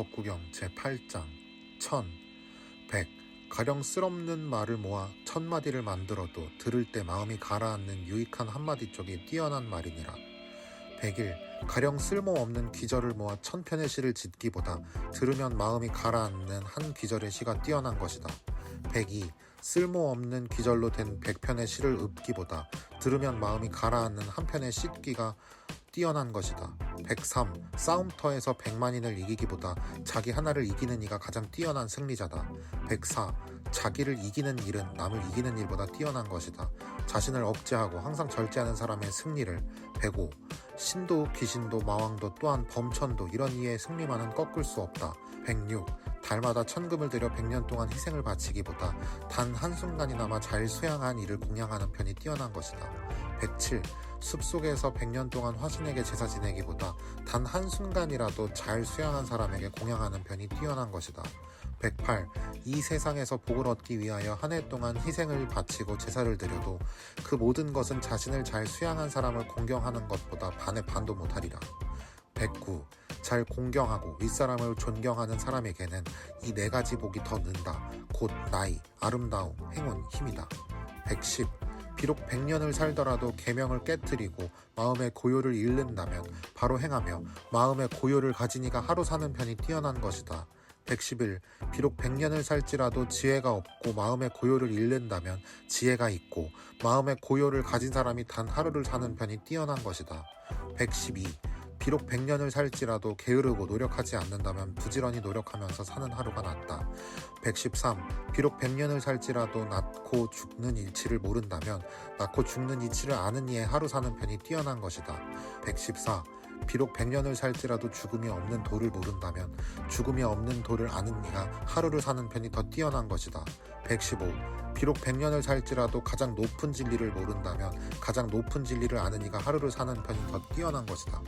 법구경 제8장 천, 백 가령 쓸없는 말을 모아 천 마디를 만들어도 들을 때 마음이 가라앉는 유익한 한마디 쪽이 뛰어난 말이니라. 백일 가령 쓸모없는 기절을 모아 천 편의 시를 짓기보다 들으면 마음이 가라앉는 한 기절의 시가 뛰어난 것이다. 백이 쓸모없는 기절로 된 백편의 시를 읊기보다 들으면 마음이 가라앉는 한 편의 씻기가 뛰어난 것이다. 103. 싸움터에서 백만인을 이기기보다 자기 하나를 이기는 이가 가장 뛰어난 승리자다. 104. 자기를 이기는 일은 남을 이기는 일보다 뛰어난 것이다. 자신을 억제하고 항상 절제하는 사람의 승리를 105. 신도 귀신도 마왕도 또한 범천도 이런 이의 승리만은 꺾을 수 없다. 106. 달마다 천금을 들여 100년 동안 희생을 바치기보다 단 한순간이나마 잘 수양한 이를 공양하는 편이 뛰어난 것이다. 107. 숲속에서 100년 동안 화신에게 제사 지내기보다 단 한순간이라도 잘 수양한 사람에게 공양하는 편이 뛰어난 것이다. 108. 이 세상에서 복을 얻기 위하여 한 해 동안 희생을 바치고 제사를 드려도 그 모든 것은 자신을 잘 수양한 사람을 공경하는 것보다 반의 반도 못하리라. 109. 잘 공경하고 윗사람을 존경하는 사람에게는 이 네 가지 복이 더 는다. 곧 나이, 아름다움, 행운, 힘이다. 110. 비록 100년을 살더라도 계명을 깨뜨리고 마음의 고요를 잃는다면 바로 행하며 마음의 고요를 가진 이가 하루 사는 편이 뛰어난 것이다. 111. 비록 100년을 살지라도 지혜가 없고 마음의 고요를 잃는다면 지혜가 있고 마음의 고요를 가진 사람이 단 하루를 사는 편이 뛰어난 것이다. 112. 비록 100년을 살지라도 게으르고 노력하지 않는다면 부지런히 노력하면서 사는 하루가 낫다. 113. 비록 100년을 살지라도 낳고 죽는 일치를 모른다면 낳고 죽는 이치를 아는 이의 하루 사는 편이 뛰어난 것이다. 114. 비록 100년을 살지라도 죽음이 없는 도를 모른다면 죽음이 없는 도를 아는 이가 하루를 사는 편이 더 뛰어난 것이다. 115. 비록 100년을 살지라도 가장 높은 진리를 모른다면 가장 높은 진리를 아는 이가 하루를 사는 편이 더 뛰어난 것이다.